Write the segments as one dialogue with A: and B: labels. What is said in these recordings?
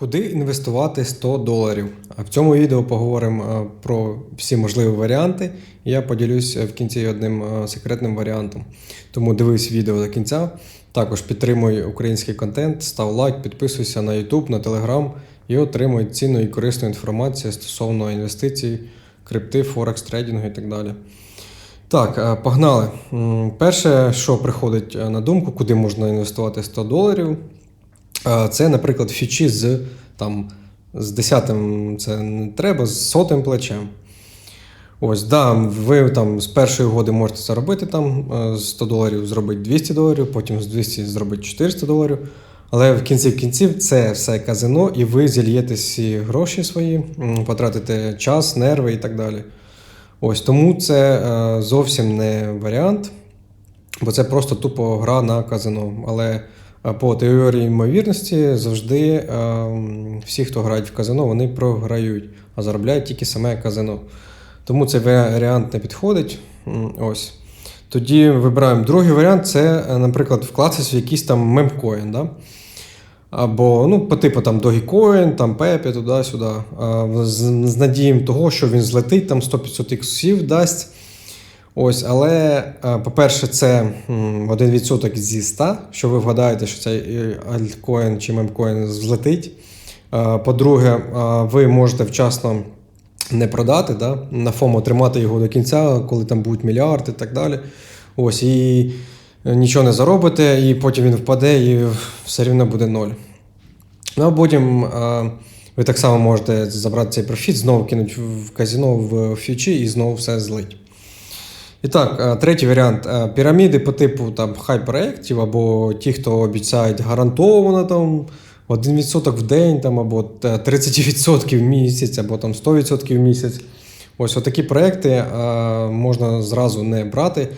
A: Куди інвестувати 100 доларів? В цьому відео поговоримо е, про всі можливі варіанти. Я поділюсь е, в кінці одним е, секретним варіантом. Тому дивись відео до кінця. Також підтримуй український контент, став лайк, підписуйся на YouTube, на Telegram і отримуй цінну і корисну інформацію стосовно інвестицій, крипти, форекс, трейдингу і так далі. Так, погнали. Перше, що приходить на думку, куди можна інвестувати 100 доларів, це, наприклад, фічі з, там, з 10 це не треба, з сотим плечем. Ось, да, ви там з першої угоди можете заробити там е, з 100 доларів, зробити 200 доларів, потім з 200 зробити 400 доларів. Але в кінці кінців це все казино, і ви зільєте всі гроші свої, потратите час, нерви і так далі. Ось тому це е, зовсім не варіант, бо це просто тупо гра на казино. Але е, по теорії ймовірності завжди е, всі, хто грають в казино, вони програють, а заробляють тільки саме казино. Тому цей варіант не підходить. Ось. Тоді вибираємо другий варіант це, е, наприклад, вкластися в якийсь там мемкоін. Да? Або ну, по типу там Dogecoin, там Pepe, туди-сюди. З, з надієм того, що він злетить, там 100-500 іксів дасть. Ось, але, по-перше, це м, 1% зі 100, що ви вгадаєте, що цей е, альткоін чи мемкоін злетить. По-друге, ви можете вчасно не продати, да? на ФОМО тримати його до кінця, коли там будуть мільярди і так далі. Ось, і нічого не заробите, і потім він впаде, і все рівно буде ноль. Ну а потім е, ви так само можете забрати цей профіт, знову кинути в казино в фьючі і знову все злить. І так, е, третій варіант. Е, Піраміди по типу там, хай-проєктів, або ті, хто обіцяють гарантовано там 1% в день, там, або е, 30% в місяць, або там 100% в місяць. Ось отакі проекти е, можна зразу не брати.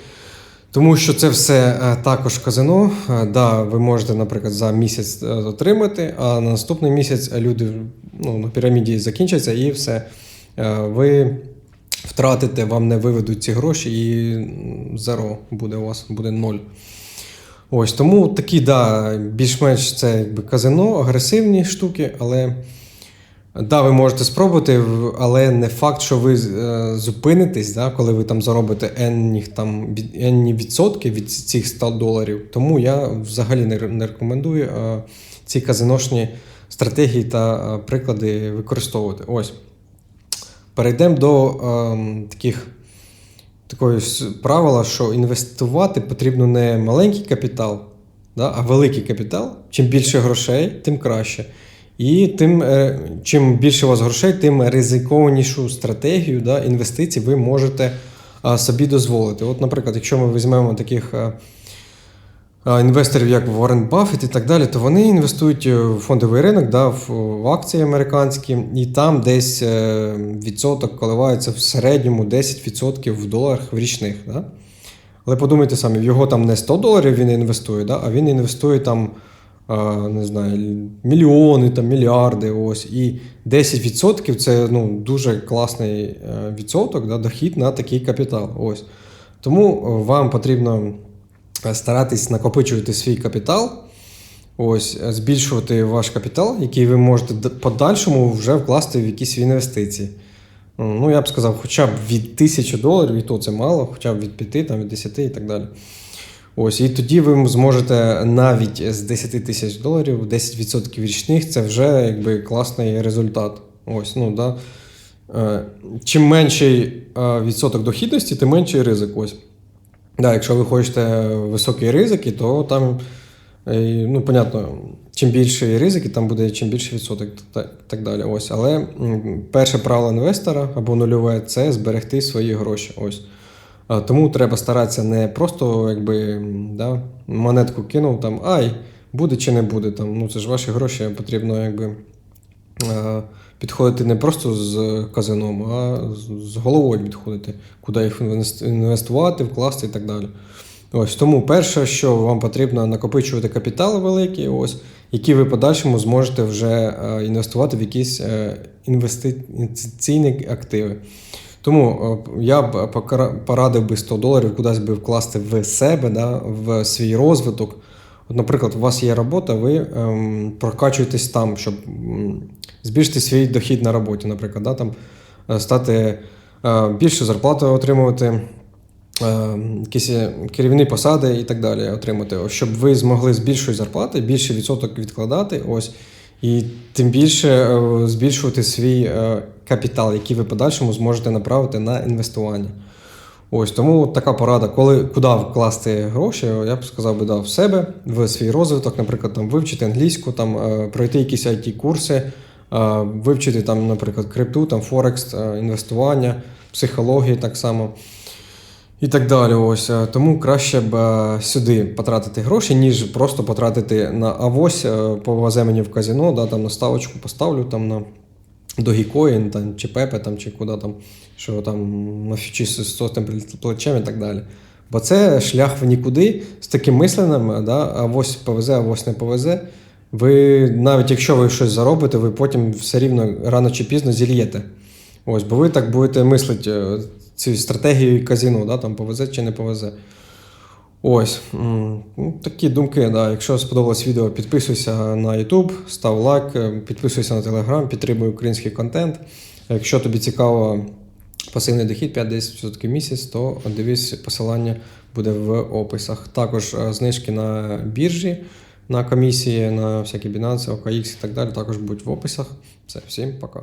A: Тому що це все е, також казино. Е, Да, ви можете, наприклад, за місяць е, отримати, а на наступний місяць люди ну, на піраміді закінчаться і все. Е, Ви втратите, вам не виведуть ці гроші, і зеро буде у вас, буде ноль. Ось тому такі, да, більш-менш це якби казино, агресивні штуки, але да, ви можете спробувати, але не факт, що ви е, зупинитесь, да, коли ви там заробите енні, там, енні відсотки від цих 100 доларів. Тому я взагалі не, не рекомендую е, ці казиношні стратегії та е, приклади використовувати. Ось. Перейдемо до е, таких такої правила, що інвестувати потрібно не маленький капітал, да, а великий капітал. Чим більше грошей, тим краще. І тим, е, чим більше у вас грошей, тим ризикованішу стратегію да, інвестицій ви можете а, собі дозволити. От, наприклад, якщо ми візьмемо таких е, інвесторів, як Уоррен Баффет і так далі, то вони інвестують е, в фондовий ринок, да, в, в акції американські, і там десь е, відсоток коливається в середньому 10% в доларах в річних. Да? Але подумайте самі, в його там не 100 доларів він інвестує, да? а він інвестує там, не знаю, мільйони, там, мільярди. Ось. І 10% це ну, дуже класний е, відсоток, да, дохід на такий капітал. Ось. Тому е, вам потрібно е, старатись накопичувати свій капітал. Ось, е, збільшувати ваш капітал, який ви можете подальшому вже вкласти в якісь інвестиції. Ну, я б сказав, хоча б від 1000 доларів, і то це мало, хоча б від 5, там, від 10 і так далі. Ось, і тоді ви зможете навіть з 10 тисяч доларів 10% річних це вже якби класний результат. Ось, ну, да. Е, Чим менший е, відсоток дохідності, тим менший ризик. Ось. Да, якщо ви хочете високі ризики, то там, е, ну, понятно, чим більше ризики, там буде чим більше відсоток та так далі. Ось. Але перше правило інвестора або нульове це зберегти свої гроші. Ось. Тому треба старатися не просто якби, да, монетку кинув, там, ай, буде чи не буде. Там, ну, це ж ваші гроші, потрібно якби, підходити не просто з казином, а з- головою підходити, куди їх інвестувати, вкласти і так далі. Ось тому перше, що вам потрібно накопичувати капітал великий, ось, які ви подальшому зможете вже е, інвестувати в якісь е, інвестиційні активи. Тому е, я б порадив би 100 доларів кудись би вкласти в себе, да, в свій розвиток. Наприклад, у вас є робота, ви ем, прокачуєтесь там, щоб збільшити свій дохід на роботі, наприклад, да, там, е, стати е, більшу зарплату отримувати, е, якісь е, керівні посади і так далі отримати, щоб ви змогли з більшої зарплати більший відсоток відкладати, ось, і тим більше е, збільшувати свій е, капітал, який ви подальшому зможете направити на інвестування. Ось тому така порада, коли куди вкласти гроші, я б сказав би да, в себе, в свій розвиток, наприклад, там вивчити англійську, там е, пройти якісь it курси е, вивчити там, наприклад, крипту, там Форекс, е, інвестування, психологію так само. І так далі. Ось тому краще б сюди потратити гроші, ніж просто потратити на авось, повезе мені в казино, да, там на ставочку поставлю там на Dogecoin, там, чи Пепе, там, чи куди там, що там фічі з сотним плечем і так далі. Бо це шлях в нікуди з таким мисленням, да, авось повезе, авось не повезе. Ви навіть якщо ви щось заробите, ви потім все рівно рано чи пізно зільєте. Ось, бо ви так будете мислити е, цією стратегією казино, да, там повезе чи не повезе. Ось ну, такі думки. Да. Якщо сподобалось відео, підписуйся на YouTube, став лайк, е, підписуйся на Telegram, підтримуй український контент. Якщо тобі цікаво пасивний дохід 5-10% в місяць, то дивись, посилання буде в описах. Також е, знижки на біржі, на комісії, на всякі Binance, OKX і так далі, також будуть в описах. Все, всім пока.